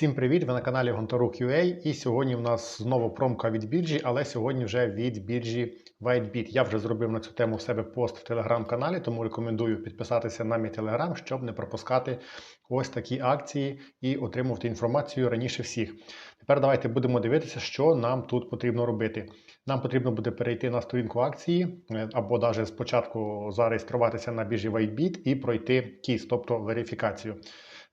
Всім привіт! Ви на каналі Гонтарук UA. І сьогодні в нас знову промка від біржі, але сьогодні вже від біржі WhiteBit. Я вже зробив на цю тему в себе пост в телеграм-каналі, тому рекомендую підписатися на мій телеграм, щоб не пропускати ось такі акції і отримувати інформацію раніше всіх. Тепер давайте будемо дивитися, що нам тут потрібно робити. Нам потрібно буде перейти на сторінку акції е, або навіть спочатку зареєструватися на біржі WhiteBit і пройти кіс, тобто верифікацію.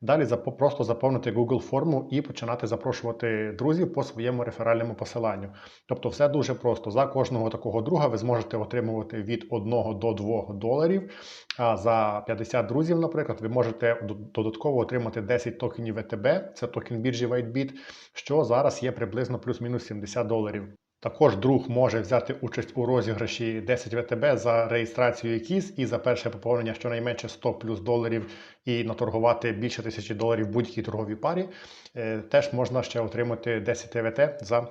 Далі просто заповнити Google форму і починати запрошувати друзів по своєму реферальному посиланню. Тобто, все дуже просто. За кожного такого друга ви зможете отримувати від 1 до 2 доларів. А за 50 друзів, наприклад, ви можете додатково отримати 10 токенів ВТБ, це токен біржі WhiteBit, що зараз є приблизно плюс-мінус 70 доларів. Також друг може взяти участь у розіграші 10 ВТБ за реєстрацію КІС і за перше поповнення щонайменше 100 плюс доларів і наторгувати більше тисячі доларів в будь-якій торговій парі. Е, Теж можна ще отримати 10 ТВТ за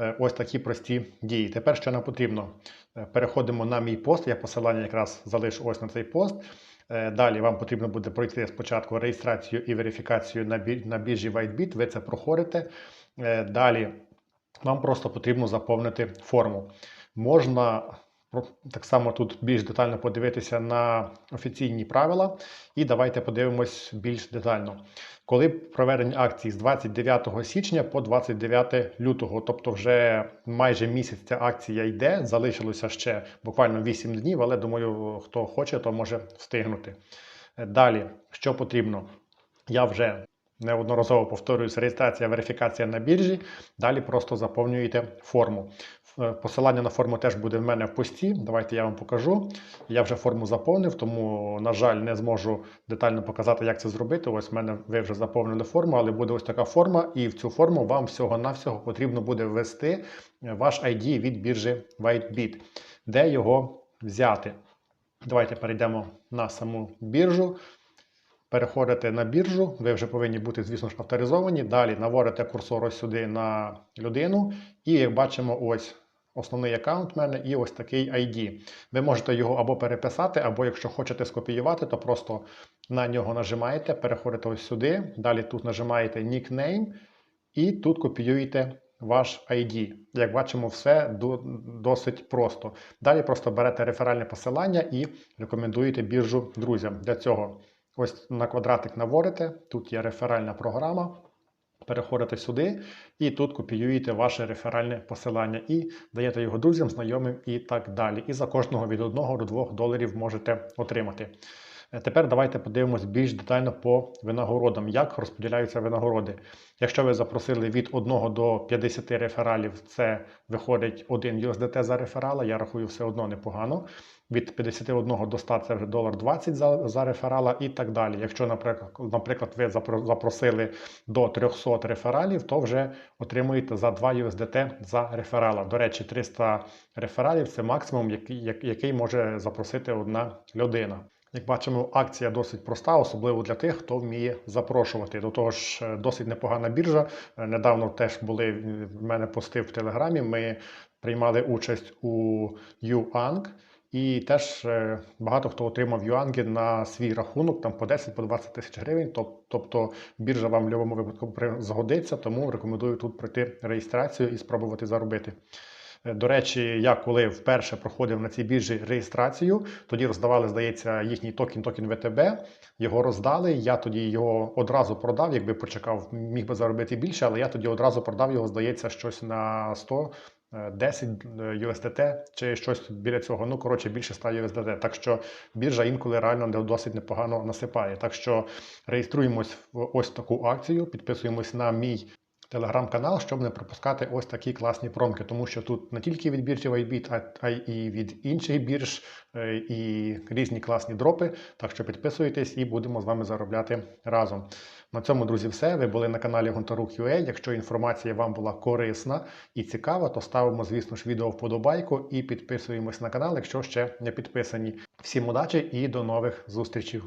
е, ось такі прості дії. Тепер що нам потрібно? Е, Переходимо на мій пост. Я посилання якраз залишу ось на цей пост. Далі вам потрібно буде пройти спочатку реєстрацію і верифікацію на біржі WhiteBit. Ви це проходите. Далі вам просто потрібно заповнити форму. Можна так само тут більш детально подивитися на офіційні правила, і давайте подивимось більш детально. Коли проведення акції з 29 січня по 29 лютого, тобто вже майже місяць ця акція йде, залишилося ще буквально 8 днів, але думаю, хто хоче, то може встигнути. Далі, що потрібно? Я вже неодноразово повторююсь, реєстрація, верифікація на біржі. Далі просто заповнюєте форму. Е, Посилання на форму теж буде в мене в пості. Давайте я вам покажу. Я вже форму заповнив, тому, на жаль, не зможу детально показати, як це зробити. Ось в мене ви вже заповнили форму, але буде ось така форма, і в цю форму вам всього-навсього потрібно буде ввести е, ваш ID від біржі WhiteBit. Де його взяти? Давайте перейдемо на саму біржу. Переходите на біржу, ви вже повинні бути, звісно ж, авторизовані. Далі наводите курсор ось сюди на людину, і як бачимо, ось основний аккаунт в мене і ось такий ID. Ви можете його або переписати, або якщо хочете скопіювати, то просто на нього нажимаєте, переходите ось сюди. Далі тут нажимаєте Nickname і тут копіюєте ваш ID. Як бачимо, все досить просто. Далі просто берете реферальне посилання і рекомендуєте біржу друзям. Для цього ось на квадратик наводите, тут є реферальна програма. Переходите сюди і тут копіюєте ваше реферальне посилання і даєте його друзям, знайомим і так далі. І за кожного від 1 до 2 доларів можете отримати. Е, Тепер давайте подивимось більш детально по винагородам, як розподіляються винагороди. Якщо ви запросили від 1 до 50 рефералів, це виходить 1 USDT за реферала, я рахую все одно непогано. Від 51 до 100 це вже долар 20 за, за реферала і так далі. Якщо, наприклад, наприклад, ви запросили до 300 рефералів, то вже отримуєте за 2 USDT за реферала. До речі, 300 рефералів це максимум, який, який може запросити одна людина. Як бачимо, акція досить проста, особливо для тих, хто вміє запрошувати. До того ж, е, досить непогана біржа. Е, Недавно теж були е, в мене пости в Телеграмі. Ми приймали участь у UANG. І теж багато хто отримав юанги на свій рахунок, там по 10-20 тисяч гривень. Тобто біржа вам в будь-якому випадку згодиться, тому рекомендую тут пройти реєстрацію і спробувати заробити. До речі, я коли вперше проходив на цій біржі реєстрацію, тоді роздавали, здається, їхній токен, токен ВТБ. Його роздали. Я тоді його одразу продав. Якби почекав, міг би заробити більше, але я тоді одразу продав його, здається, щось на 100 е, 10 USDT чи щось біля цього. Ну, коротше, більше 100 USDT. Так що біржа інколи реально досить непогано насипає. Так що реєструємось в ось таку акцію, підписуємось на мій телеграм-канал, щоб не пропускати ось такі класні промки, тому що тут не тільки від біржі WhiteBit, а- й від інших бірж, е, і різні класні дропи. Так що підписуйтесь і будемо з вами заробляти разом. На цьому, друзі, все. Ви були на каналі Гонтарук UA. Якщо інформація вам була корисна і цікава, то ставимо, звісно ж, відео вподобайку і підписуємось на канал, якщо ще не підписані. Всім удачі і до нових зустрічей!